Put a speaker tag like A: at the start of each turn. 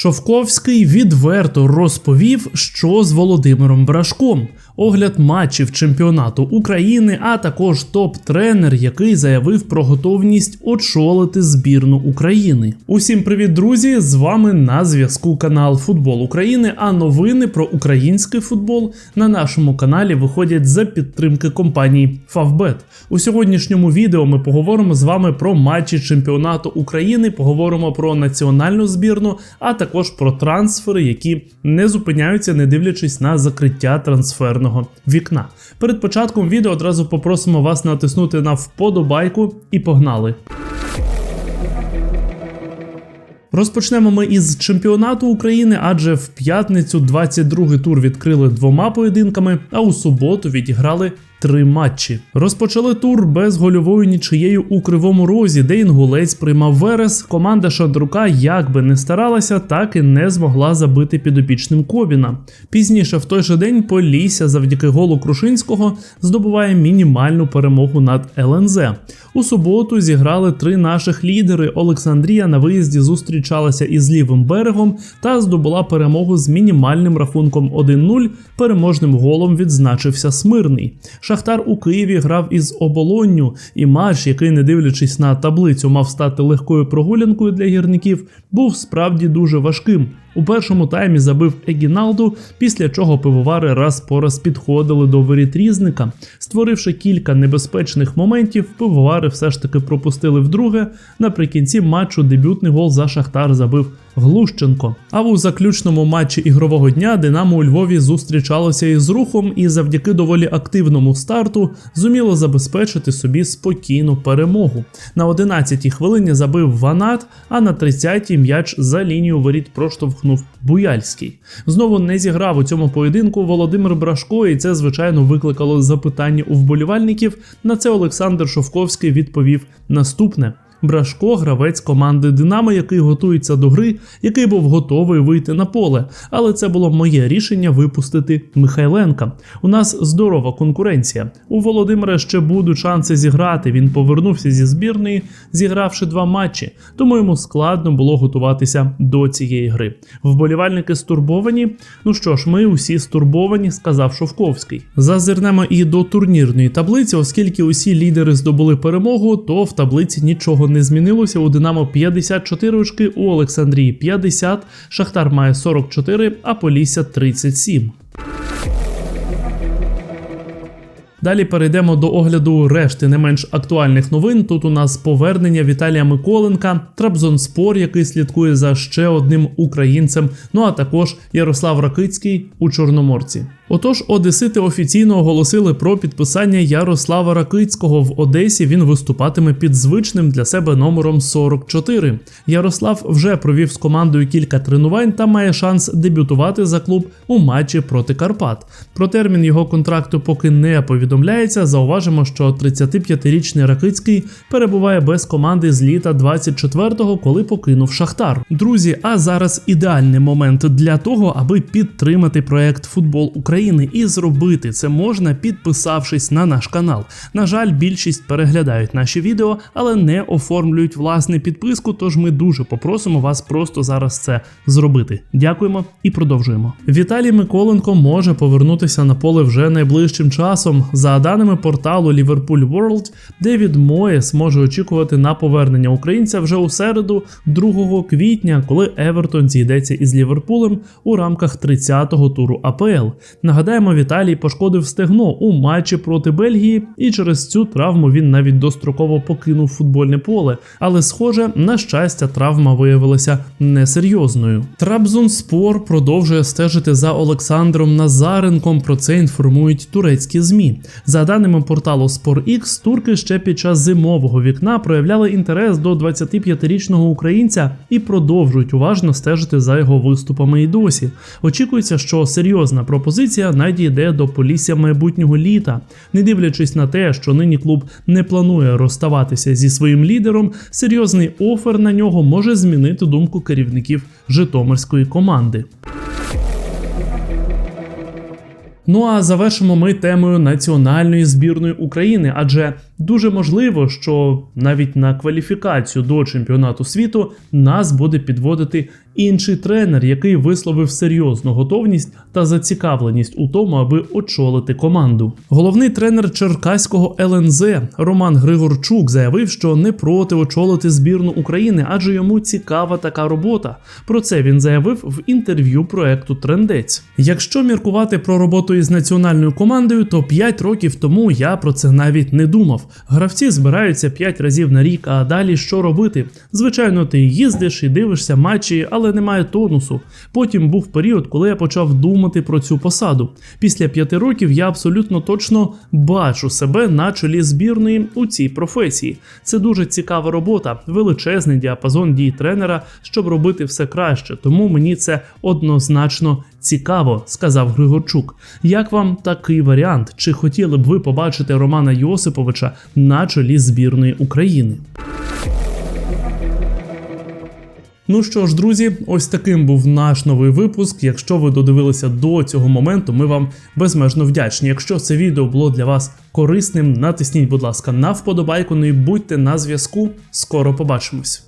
A: Шовковський відверто розповів, що з Володимиром Брашком. Огляд матчів чемпіонату України, а також топ-тренер, який заявив про готовність очолити збірну України. Усім привіт, друзі! З вами на зв'язку канал Футбол України. А новини про український футбол на нашому каналі виходять за підтримки компанії Favbet. У сьогоднішньому відео ми поговоримо з вами про матчі чемпіонату України, поговоримо про національну збірну, а також про трансфери, які не зупиняються, не дивлячись на закриття трансферного вікна. Перед початком відео одразу попросимо вас натиснути на вподобайку і погнали. Розпочнемо ми із чемпіонату України, адже в п'ятницю 22-й тур відкрили двома поєдинками, а у суботу відіграли три матчі. Розпочали тур без гольової нічиєю у кривому розі, де інгулець приймав Верес. Команда Шандрука як би не старалася, так і не змогла забити підопічним Кобіна. Пізніше в той же день Полісся завдяки голу Крушинського здобуває мінімальну перемогу над ЛНЗ. У суботу зіграли три наших лідери. Олександрія на виїзді зустрічалася із лівим берегом та здобула перемогу з мінімальним рахунком 1-0. Переможним голом відзначився Смирний. Шахтар у Києві грав із оболонню, і матч, який, не дивлячись на таблицю, мав стати легкою прогулянкою для гірників, був справді дуже важким. У першому таймі забив Егіналду, після чого пивовари раз по раз підходили до воріт різника. Створивши кілька небезпечних моментів, пивовари все ж таки пропустили вдруге. Наприкінці матчу дебютний гол за Шахтар забив Глущенко. А у заключному матчі ігрового дня Динамо у Львові зустрічалося із рухом і завдяки доволі активному старту зуміло забезпечити собі спокійну перемогу. На 11-й хвилині забив Ванат, а на 30-й м'яч за лінію воріт проштовхнув Буяльський. Знову не зіграв у цьому поєдинку Володимир Брашко, і це звичайно викликало запитання у вболівальників. На це Олександр Шовковський відповів наступне. Брашко гравець команди Динамо, який готується до гри, який був готовий вийти на поле. Але це було моє рішення випустити Михайленка. У нас здорова конкуренція. У Володимира ще будуть шанси зіграти. Він повернувся зі збірної, зігравши два матчі, тому йому складно було готуватися до цієї гри. Вболівальники стурбовані. Ну що ж, ми усі стурбовані, сказав Шовковський. Зазирнемо і до турнірної таблиці, оскільки усі лідери здобули перемогу, то в таблиці нічого не змінилося. У Динамо 54 очки, у Олександрії 50, Шахтар має 44, а Полісся 37. Далі перейдемо до огляду решти не менш актуальних новин. Тут у нас повернення Віталія Миколенка, Трабзонспор, який слідкує за ще одним українцем. Ну а також Ярослав Ракицький у Чорноморці. Отож, Одесити офіційно оголосили про підписання Ярослава Ракицького в Одесі. Він виступатиме під звичним для себе номером 44. Ярослав вже провів з командою кілька тренувань та має шанс дебютувати за клуб у матчі проти Карпат. Про термін його контракту поки не повідомляється. Зауважимо, що 35-річний Ракицький перебуває без команди з літа 24-го, коли покинув Шахтар. Друзі, а зараз ідеальний момент для того, аби підтримати проект Футбол України. України, і зробити це можна, підписавшись на наш канал. На жаль, більшість переглядають наші відео, але не оформлюють власне підписку. Тож ми дуже попросимо вас просто зараз це зробити. Дякуємо і продовжуємо. Віталій Миколенко може повернутися на поле вже найближчим часом. За даними порталу Liverpool World, Девід Моєс може очікувати на повернення українця вже у середу, 2 квітня, коли Евертон зійдеться із Ліверпулем у рамках 30-го туру АПЛ. Нагадаємо, Віталій пошкодив стегно у матчі проти Бельгії, і через цю травму він навіть достроково покинув футбольне поле. Але, схоже, на щастя, травма виявилася несерйозною. Трабзонспор продовжує стежити за Олександром Назаренком. Про це інформують турецькі змі. За даними порталу SporX, турки ще під час зимового вікна проявляли інтерес до 25-річного українця і продовжують уважно стежити за його виступами і досі. Очікується, що серйозна пропозиція надійде до полісся майбутнього літа, не дивлячись на те, що нині клуб не планує розставатися зі своїм лідером. Серйозний офер на нього може змінити думку керівників Житомирської команди. Ну а завершимо ми темою національної збірної України, адже Дуже можливо, що навіть на кваліфікацію до чемпіонату світу нас буде підводити інший тренер, який висловив серйозну готовність та зацікавленість у тому, аби очолити команду. Головний тренер Черкаського ЛНЗ Роман Григорчук заявив, що не проти очолити збірну України, адже йому цікава така робота. Про це він заявив в інтерв'ю проекту Трендець. Якщо міркувати про роботу із національною командою, то 5 років тому я про це навіть не думав. Гравці збираються 5 разів на рік, а далі що робити? Звичайно, ти їздиш і дивишся матчі, але немає тонусу. Потім був період, коли я почав думати про цю посаду. Після 5 років я абсолютно точно бачу себе на чолі збірної у цій професії. Це дуже цікава робота, величезний діапазон дій тренера, щоб робити все краще. Тому мені це однозначно цікаво, сказав Григорчук. Як вам такий варіант? Чи хотіли б ви побачити Романа Йосиповича на чолі збірної України? Ну що ж, друзі, ось таким був наш новий випуск. Якщо ви додивилися до цього моменту, ми вам безмежно вдячні. Якщо це відео було для вас корисним, натисніть, будь ласка, на вподобайку. Ну і будьте на зв'язку. Скоро побачимось.